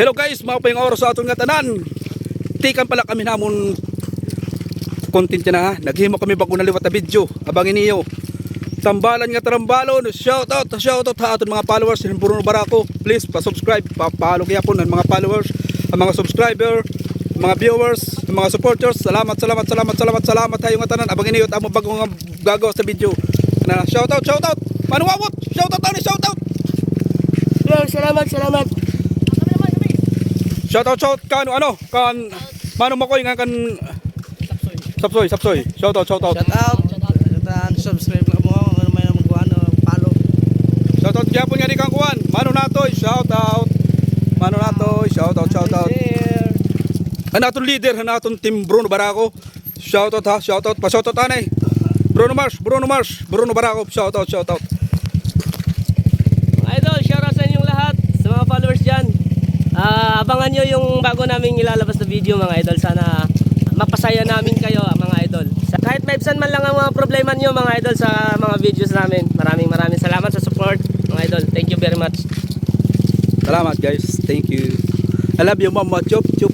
Hello guys, mga payong oras sa atong nga tanan. Tikan pala kami namon content na ha. Naghimo kami bago naliwat na video. Abangin niyo. Tambalan nga tarambalon. Shout out, shout out ha aton mga followers ng Bruno Barako. Please pa-subscribe, pa-follow kaya po ng mga followers, ang mga subscriber, mga viewers, mga supporters. Salamat, salamat, salamat, salamat, salamat tayo nga tanan. Abangin niyo amo bago nga gagawa sa video. Na shout out, shout out. Manuwawot, shout out shout out. Salamat, salamat. Shout out, shout kan ano, kan Mano Makoy nga kan Sapsoy, Sapsoy. Shout out, shout out. Shout out. Shout out. Subscribe na mo. Ano may mga ano, follow. Shout out gyapon nga di kang kuan. Mano Natoy, shout out. Mano Natoy, shout out, shout out. Aton leader, ang aton team Bruno Barako. Shout out ha, shout out. Pa shout out anay. Bruno Mars, Bruno Mars, Bruno Barako, shout out, shout out. Mga idol, shout out sa inyong lahat, sa mga followers dyan. Ah, abangan nyo yung bago namin ilalabas na video mga idol. Sana mapasaya namin kayo mga idol. Sa kahit maibsan man lang ang mga problema nyo mga idol sa mga videos namin. Maraming maraming salamat sa support mga idol. Thank you very much. Salamat guys. Thank you. I love you mama. Chup chup.